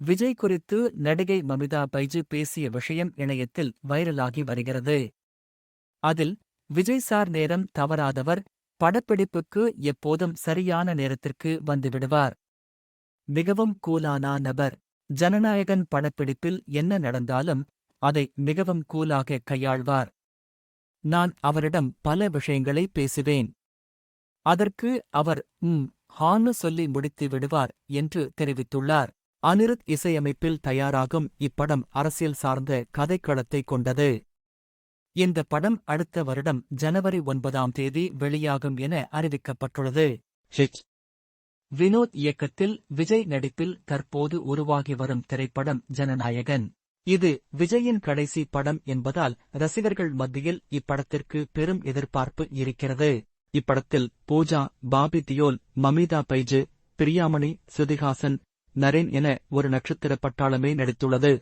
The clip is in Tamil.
விஜய் குறித்து நடிகை மமிதா பைஜு பேசிய விஷயம் இணையத்தில் வைரலாகி வருகிறது. அதில் விஜய் சார் நேரம் தவறாதவர் படப்பிடிப்புக்கு எப்போதும் சரியான நேரத்திற்கு வந்துவிடுவார். மிகவும் கூலானா நபர் ஜனநாயகன் படப்பிடிப்பில் என்ன நடந்தாலும் அதை மிகவும் கூலாக கையாள்வார். நான் அவரிடம் பல விஷயங்களை பேசுவேன். அதற்கு அவர் ம் ஹான்னு சொல்லி முடித்து விடுவார் என்று தெரிவித்துள்ளார். அனிருத் இசையமைப்பில் தயாராகும் இப்படம் அரசியல் சார்ந்த கதைக்களத்தை கொண்டது. இந்த படம் அடுத்த வருடம் ஜனவரி ஒன்பதாம் தேதி வெளியாகும் என அறிவிக்கப்பட்டுள்ளது. ஹெச். வினோத் இயக்கத்தில் விஜய் நடிப்பில் தற்போது உருவாகி வரும் திரைப்படம் ஜனநாயகன். இது விஜயின் கடைசி படம் என்பதால் ரசிகர்கள் மத்தியில் இப்படத்திற்கு பெரும் எதிர்பார்ப்பு இருக்கிறது. இப்படத்தில் பூஜா பாபி தியோல் மமிதா பைஜு பிரியாமணி சுதிஹாசன் நரேன் என ஒரு நட்சத்திர பட்டாளமே நடித்துள்ளது.